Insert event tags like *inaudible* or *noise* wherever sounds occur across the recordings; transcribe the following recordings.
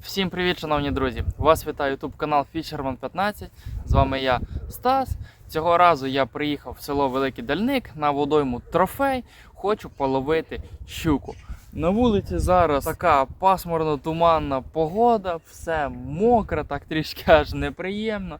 Всім привіт, шановні друзі! Вас вітає YouTube канал Fisherman 15. З вами я Стас. Цього разу я приїхав в село Великий Дальник на водойму трофей. Хочу половити щуку. На вулиці зараз така пасмурно-туманна погода, все мокре, так трішки аж неприємно.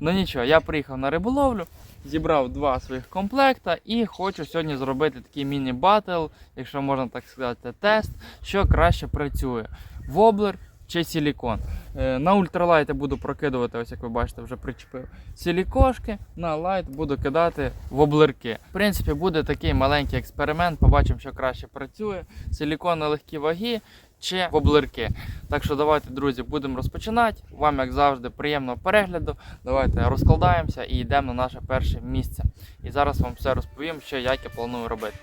Ну нічого, я приїхав на риболовлю, зібрав два своїх комплекта і хочу сьогодні зробити такий міні-батл, якщо можна так сказати, тест, що краще працює. Воблер чи силікон. Е, На ультралайт я буду прокидувати, ось як ви бачите, вже причепив силікошки, на лайт буду кидати воблерки. В принципі, буде такий маленький експеримент, побачимо, що краще працює. Силікон на легкі ваги чи воблерки. Так що давайте, друзі, будемо розпочинати. Вам, як завжди, приємного перегляду. Давайте розкладаємося і йдемо на наше перше місце. І зараз вам все розповім, що як я планую робити.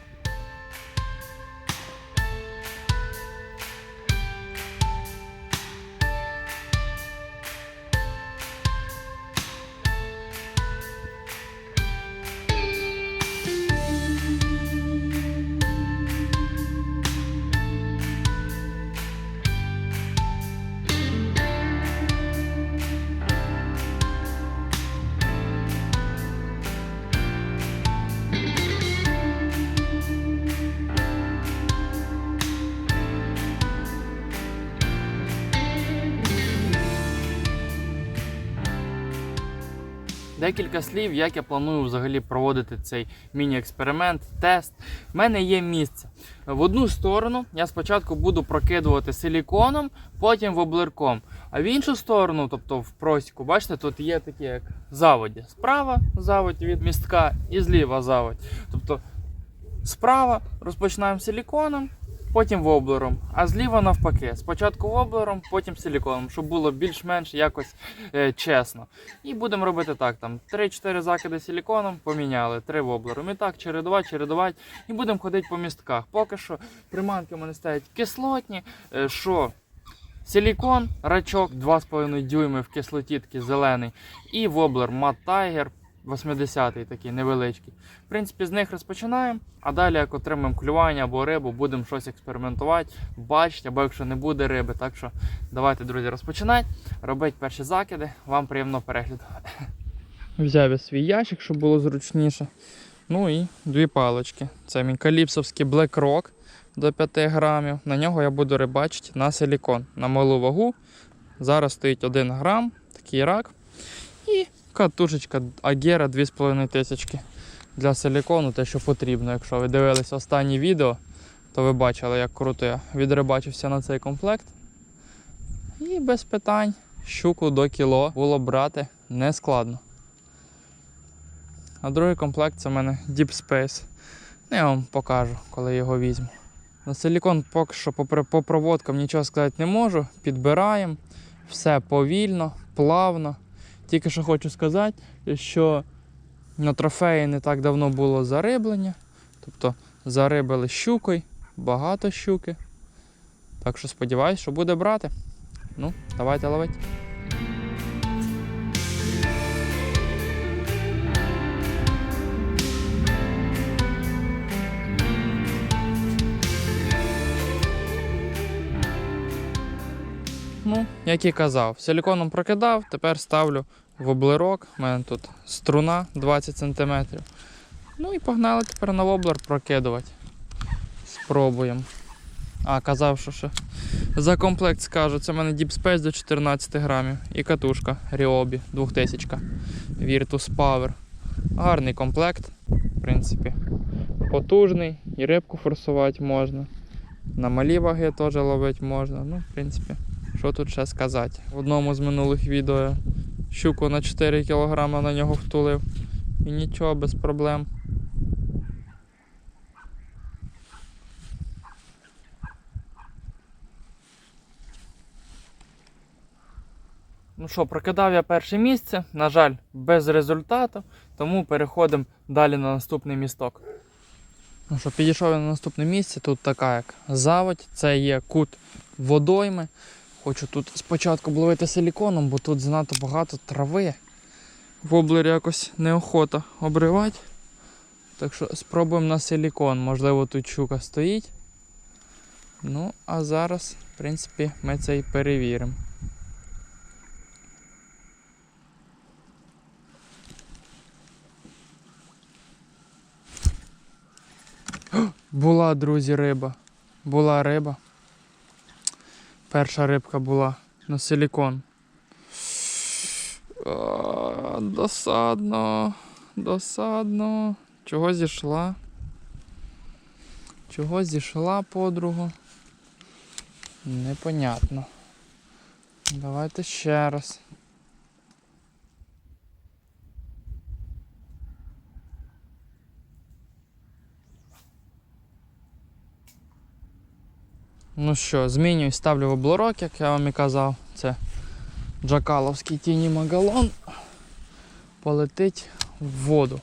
Декілька слів, як я планую взагалі проводити цей міні-експеримент, тест. В мене є місце. В одну сторону я спочатку буду прокидувати силіконом, потім воблерком. А в іншу сторону, тобто в просіку, бачите, тут є такі як заводі. Справа заводь від містка і зліва заводь. Тобто справа розпочинаємо силіконом, потім воблером, а зліва навпаки. Спочатку воблером, потім силіконом, щоб було більш-менш якось е, чесно. І будемо робити так: там 3-4 закиди силіконом поміняли, 3 воблером. І так, чередувати, чередувати. І будемо ходити по містках. Поки що приманки у мене стоять кислотні. е, що Силікон, рачок 2,5 дюйми в кислоті такий зелений. І воблер Mad Tiger 80-й такий невеличкий. В принципі, з них розпочинаємо, а далі, як отримаємо клювання або рибу, будемо щось експериментувати, бачити, або якщо не буде риби. Так що давайте, друзі, розпочинати, робити перші закиди. Вам приємного перегляду. Взяв я свій ящик, щоб було зручніше. Ну і дві палички. Це мій каліпсовський Black Rock до 5 грамів. На нього я буду рибачити на силікон. На малу вагу. Зараз стоїть 1 грам, такий рак. Катушечка Агера 2500 для силікону, те, що потрібно. Якщо ви дивились останнє відео, то ви бачили, як круто я відрибачився на цей комплект. І без питань щуку до кіло було брати не складно. А другий комплект це в мене Deep Space. Ну, Я вам покажу, коли його візьму. На силікон поки що по проводкам нічого сказати не можу. Підбираємо. Все повільно, плавно. Тільки що хочу сказати, що на трофеї не так давно було зариблення. Тобто зарибили щукою, багато щуки. Так що сподіваюсь, що буде брати. Ну, давайте ловити. Ну, як і казав, силіконом прокидав, тепер ставлю в облирок. У мене тут струна 20 см. Ну і погнали тепер на воблер прокидувати. Спробуємо. А, казав, що ще за комплект скажу, це в мене Deep Space до 14 грамів і катушка Ryobi 2000 Virtus Power. Гарний комплект, в принципі. Потужний, і рибку форсувати можна. На малі ваги теж ловити можна. Ну, в принципі, що тут ще сказати. В одному з минулих відео щуку на 4 кг на нього втулив. І нічого без проблем. Ну що, прокидав я перше місце, на жаль, без результату, тому переходимо далі на наступний місток. Ну що, підійшов я на наступне місце, тут така як заводь, це є кут водойми. Хочу тут спочатку обловити силіконом, бо тут занадто багато трави. Воблер якось неохота обривати. Так що спробуємо на силікон. Можливо, тут щука стоїть. Ну, а зараз, в принципі, ми це і перевіримо. Була, друзі, риба. Була риба. Перша рибка була на силікон. А, досадно. Досадно. Чого зійшла? Чого зійшла подругу? Непонятно. Давайте ще раз. Ну що, змінюю, ставлю в облорок, як я вам і казав. Це Джакаловський тіні Магалон. Полетить в воду.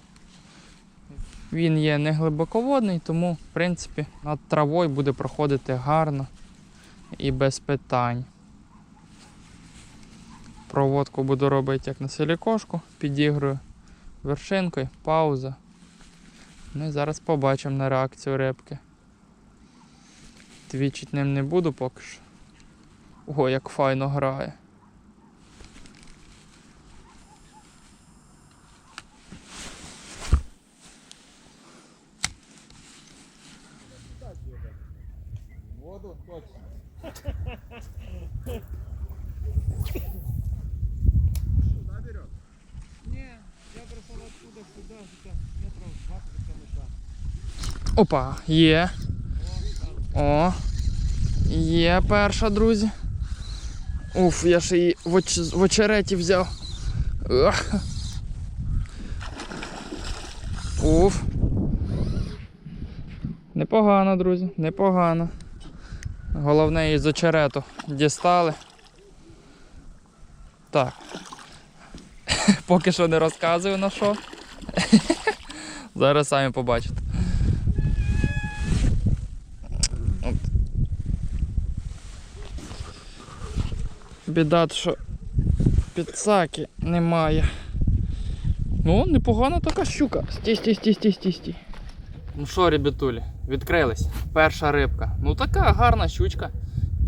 Він є не глибоководний, тому, в принципі, над травою буде проходити гарно і без питань. Проводку буду робити як на силікошку, підігрую вершинкою, пауза. Ну зараз побачимо на реакцію рибки. Твічить ним не буду поки що. Ого, як файно грає. Воду точно. Сюда берет? Не, я бросал оттуда сюда, метров 20 камыша. Опа, є. О. Є перша, друзі. Уф, я ще її в, оч... в очереті взяв. Уф. Непогано, друзі, непогано. Головне її з очерету дістали. Так. *laughs* Поки що не розказую на що. *laughs* Зараз самі побачите. Біда, що підсаки немає. Ну, непогана така щука. Стій, стій, стій, стій, стій, стій. Ну що, ребятулі, відкрились. Перша рибка. Ну така гарна щучка.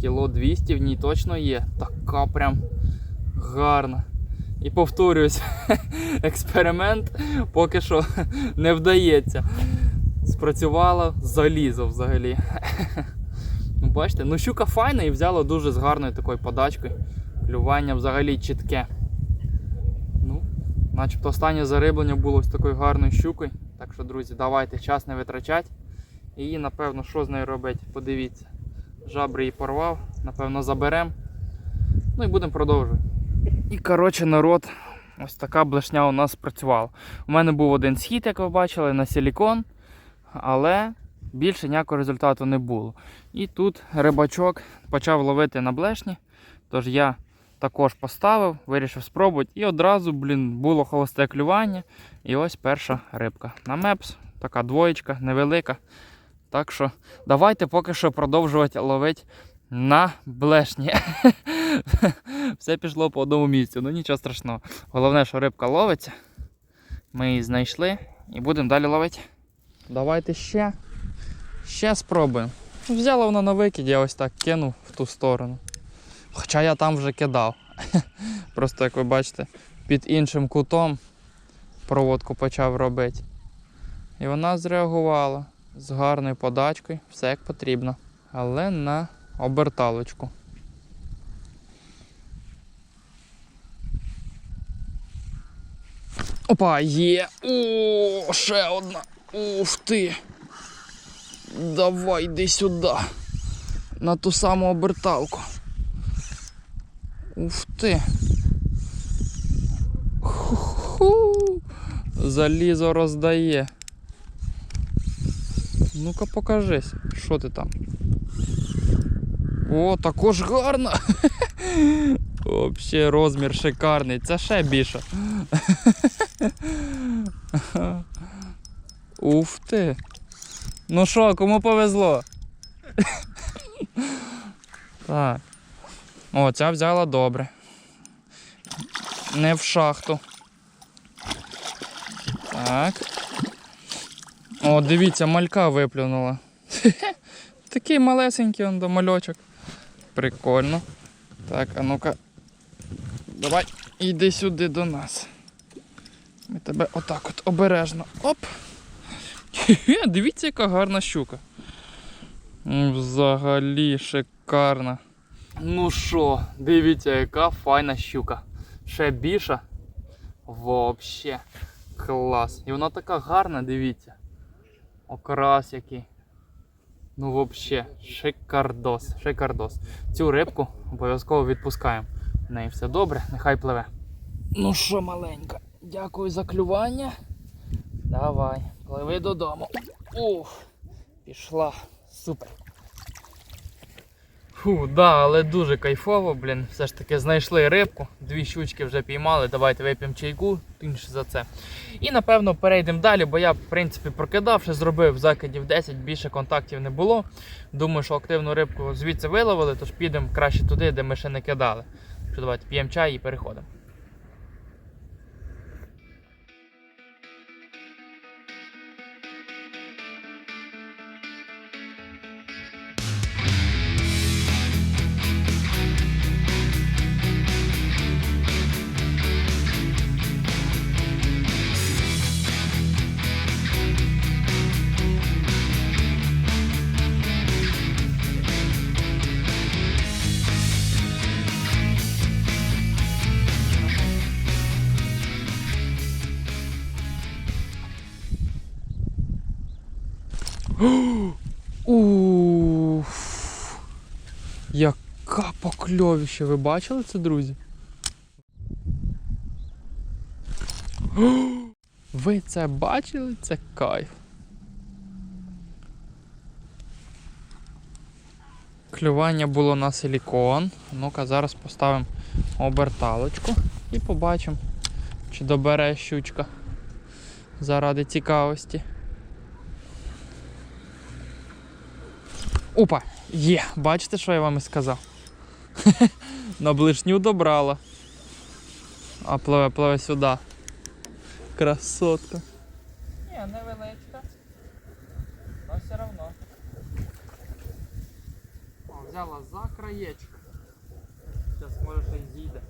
Кіло 200 в ній точно є. Така прям гарна. І повторююсь, *laughs* експеримент поки що *laughs* не вдається. Спрацювало залізо взагалі. Бачите, ну щука файна і взяла дуже з гарною такою подачкою. Клювання взагалі чітке. Ну, начебто останнє зариблення було з такою гарною щукою. Так що, друзі, давайте час не витрачати. І напевно, що з нею робити? Подивіться. Жабри її порвав, напевно, заберемо. Ну і будемо продовжувати. І коротше, народ, ось така блешня у нас працювала. У мене був один схід, як ви бачили, на силікон, але більше ніякого результату не було. І тут рибачок почав ловити на блешні. Тож я також поставив, вирішив спробувати. І одразу, блін, було холосте клювання. І ось перша рибка. На мепс, така двоєчка, невелика. Так що давайте поки що продовжувати ловити на блешні. *laughs* Все пішло по одному місцю, ну нічого страшного. Головне, що рибка ловиться. Ми її знайшли і будемо далі ловити. Давайте ще. Ще спробуємо. Взяла вона на викид, я ось так кинув в ту сторону. Хоча я там вже кидав. *laughs* Просто, як ви бачите, під іншим кутом проводку почав робити. І вона зреагувала з гарною подачкою, все як потрібно. Але на оберталочку. Опа, є! О, ще одна! Ух ти! Давай йди сюди. На ту саму оберталку. Ух ти. Ху-ху. Залізо роздає. Ну-ка покажись, що ти там? О, також гарно. Взагалі розмір шикарний. Це ще більше. Уф ти. Ну що, кому повезло? так. О, ця взяла добре. Не в шахту. Так. О, дивіться, малька виплюнула. *laughs* Такий малесенький он до мальочок. Прикольно. Так, а ну-ка. Давай, йди сюди до нас. Ми тебе отак от обережно. Оп! Хе-хе, дивіться, яка гарна щука. Взагалі шикарна. Ну що, дивіться, яка файна щука. Ще більша. Вообще. Клас. І вона така гарна, дивіться. Окрас який. Ну, вообще, шикардос, шикардос. Цю рибку обов'язково відпускаємо. В неї все добре, нехай пливе. Ну що, маленька, дякую за клювання. Давай, пливи додому. Ух, пішла. Супер. Фу, да, але дуже кайфово, блін. Все ж таки знайшли рибку, дві щучки вже піймали. Давайте вип'ємо чайку, інше за це. І напевно перейдемо далі, бо я, в принципі, прокидавши, зробив закидів 10, більше контактів не було. Думаю, що активну рибку звідси виловили, тож підемо краще туди, де ми ще не кидали. Що давайте п'ємо чай і переходимо. Яка покльовіще, ви бачили це, друзі? *gasps* Ви це бачили? Це кайф. Клювання було на силікон. Ну-ка, зараз поставимо оберталочку і побачимо, чи добере щучка заради цікавості. Опа! Є! Бачите, що я вам і сказав? На блишню добрала. А пливе, пливе сюди. Красотка. Ні, невеличка. Але все одно. Взяла за краєчок. Зараз може ще й зійде.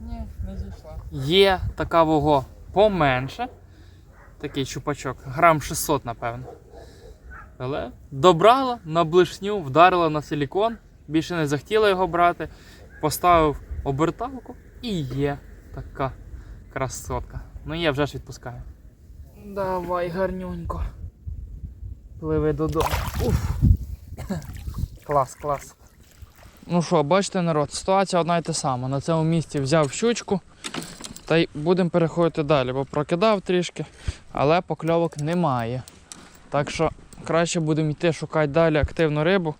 Ні, не зійшла. Є така вого поменше. Такий чупачок. Грам 600, напевно. Але добрала на блишню, вдарила на силікон, більше не захотіла його брати. Поставив оберталку і є така красотка. Ну я вже ж відпускаю. Давай, гарнюнько. Пливи додому. Уф. *coughs* Клас, клас. Ну що, бачите, народ, ситуація одна й та сама. На цьому місці взяв щучку. Та й будемо переходити далі, бо прокидав трішки, але покльовок немає. Так що краще будемо йти шукати далі активну рибу,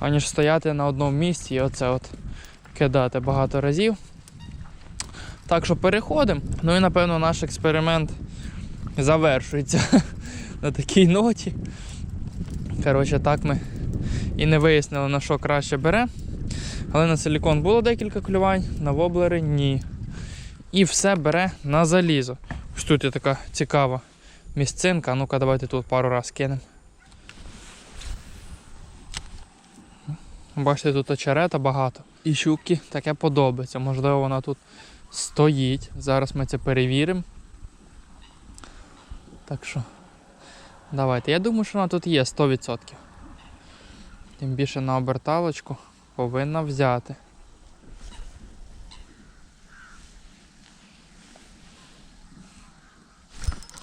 аніж стояти на одному місці і оце от кидати багато разів. Так що переходимо. Ну і напевно наш експеримент завершується *laughs* на такій ноті. Коротше, так ми і не вияснили, на що краще бере. Але на силікон було декілька клювань, на воблери ні. І все бере на залізо. Ось тут є така цікава місцинка. Ну-ка, давайте тут пару раз кинемо. Бачите, тут очерета багато. І щуки таке подобається. Можливо, вона тут стоїть. Зараз ми це перевіримо. Так що, давайте. Я думаю, що вона тут є 100%. Тим більше на оберталочку повинна взяти.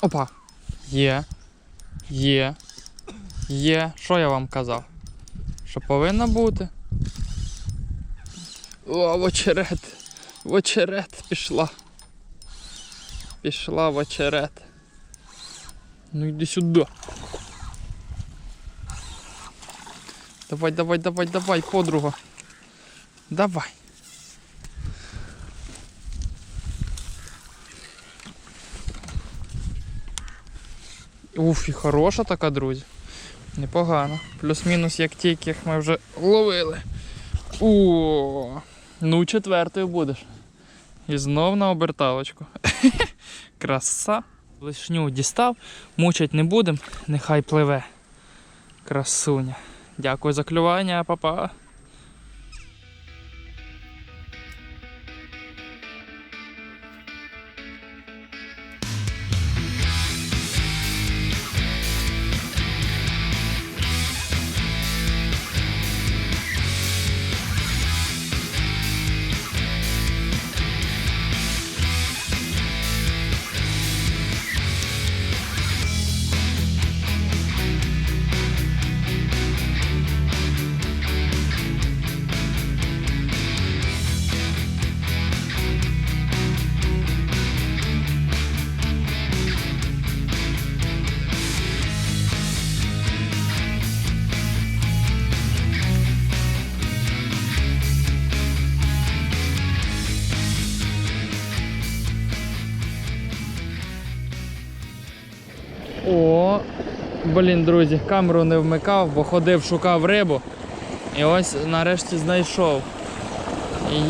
Опа! Є. Є. Є. Що я вам казав? Що повинна бути? О, в очерет. В очерет пішла. Пішла в очерет. Ну йди сюди. Давай, давай, давай, давай, подруга. Давай. Уф, і хороша така, друзі. Непогано. Плюс-мінус як ті, яких ми вже ловили. О, ну четвертою будеш. І знов на оберталочку. *laughs* Краса. Блишню дістав, мучать не будемо, нехай пливе. Красуня. Дякую за клювання, папа. О, друзі, камеру не вмикав, бо ходив, шукав рибу. І ось нарешті знайшов.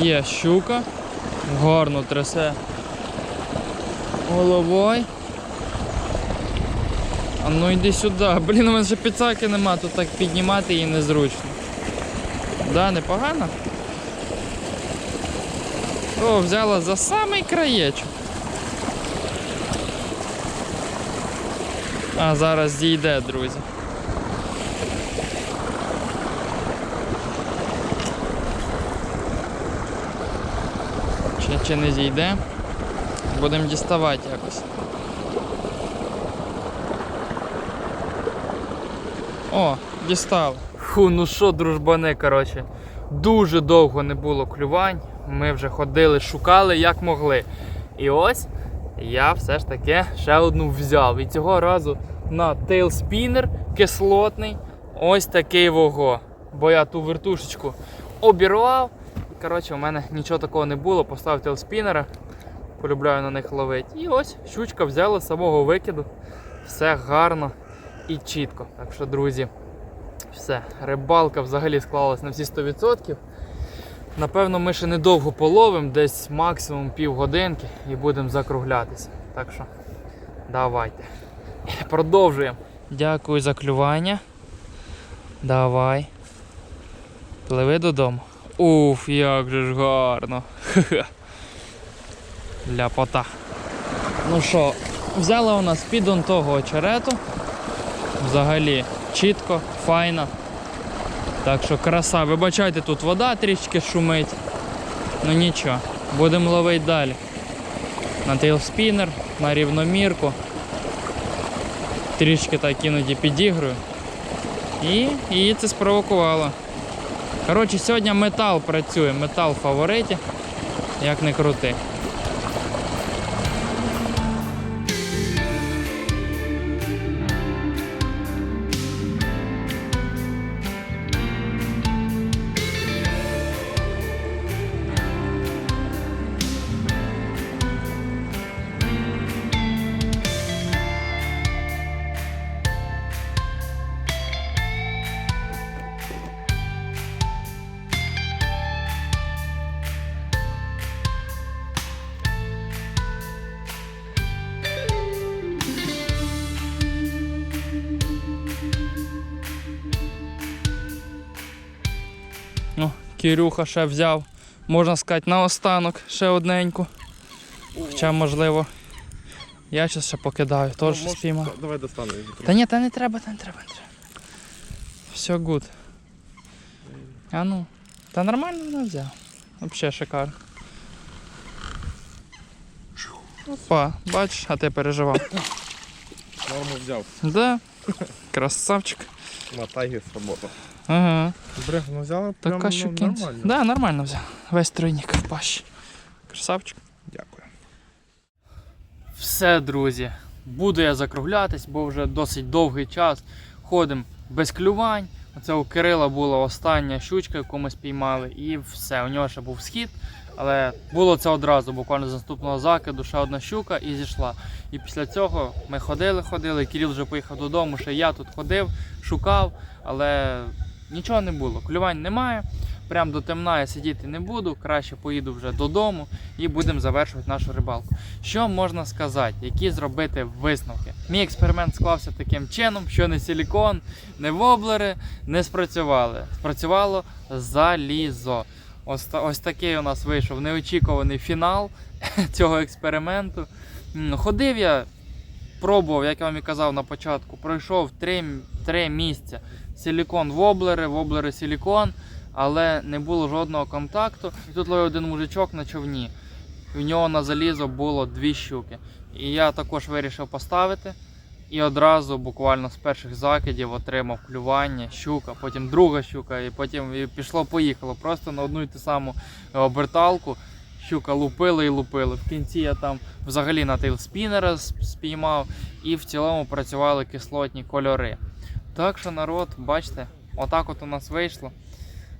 Є щука, гарно трясе головою. А ну йди сюди. *laughs* Блін, у мене ще підсаки нема, тут так піднімати її незручно. Да, непогано. О, взяла за самий краєчок. А зараз зійде, друзі. Чи, чи не зійде? Будемо діставати якось. О, дістав. Фу, ну що, дружбани, коротше. Дуже довго не було клювань. Ми вже ходили, шукали як могли. І ось я все ж таки ще одну взяв. І цього разу на тейлспінер кислотний. Ось такий вого. Бо я ту вертушечку обірвав. Коротше, у мене нічого такого не було. Поставив тейлспінера. Полюбляю на них ловити. І ось щучка взяла з самого викиду. Все гарно і чітко. Так що, друзі, все. Рибалка взагалі склалась на всі 100%. Напевно, ми ще недовго половимо, десь максимум півгодинки і будемо закруглятися. Так що давайте. *laughs* Продовжуємо. Дякую за клювання. Давай. Пливи додому. Уф, як же ж гарно. *laughs* Ляпота. Ну що, взяла у нас підон того очерету. Взагалі чітко, файно. Так що краса, вибачайте, тут вода трішки шумить. Ну нічого, будемо ловити далі. На тейлспінер, на рівномірку. Трішки так іноді підігрую. І її це спровокувало. Коротше, сьогодні метал працює, метал в фавориті, як не крути. Кирюха ще взяв, можна сказати, наостанок ще одненьку. Хоча, можливо, я зараз ще покидаю, теж Ну, може, спіймав. Давай достану. Та ні, та не треба, та не треба, не треба. Все гуд. А ну, та нормально вона взяв. Взагалі шикарно. Опа, бачиш, а ти переживав. Норму взяв. Да, красавчик. На тайгі сработав. Ага. Добре, ну взяла прям Така ну, щукінця. нормально. Да, нормально взяв. Весь тройник в пащі. Красавчик. Дякую. Все, друзі. Буду я закруглятись, бо вже досить довгий час. Ходимо без клювань. Оце у Кирила була остання щучка, яку ми спіймали, і все. У нього ще був схід. Але було це одразу, буквально з наступного закиду, ще одна щука і зійшла. І після цього ми ходили, ходили. Кирил вже поїхав додому, ще я тут ходив, шукав, але нічого не було. Клювань немає. прям до темна я сидіти не буду, краще поїду вже додому і будемо завершувати нашу рибалку. Що можна сказати, які зробити висновки? Мій експеримент склався таким чином, що не силікон, не воблери не спрацювали. Спрацювало залізо. Ось, ось такий у нас вийшов неочікуваний фінал *laughs* цього експерименту. Ходив я, пробував, як я вам і казав на початку, пройшов три, три місця. Силікон воблери, воблери силікон, але не було жодного контакту. І тут ловив один мужичок на човні. В нього на залізо було дві щуки. І я також вирішив поставити. І одразу, буквально з перших закидів, отримав клювання, щука, потім друга щука, і потім пішло-поїхало. Просто на одну і ту саму е, оберталку. Щука лупила і лупила. В кінці я там взагалі на тейлспінера спіймав, і в цілому працювали кислотні кольори. Так що народ, бачите, отак от у нас вийшло.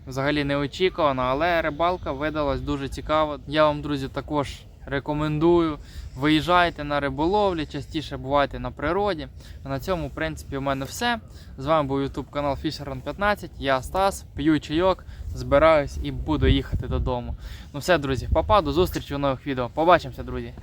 Взагалі неочікувано, але рибалка видалась дуже цікава. Я вам, друзі, також рекомендую. Виїжджайте на риболовлі, частіше бувайте на природі. На цьому, в принципі, у мене все. З вами був YouTube канал Fisherman 15. Я Стас, п'ю чайок, збираюсь і буду їхати додому. Ну все, друзі, папа, до зустрічі у нових відео. Побачимося, друзі.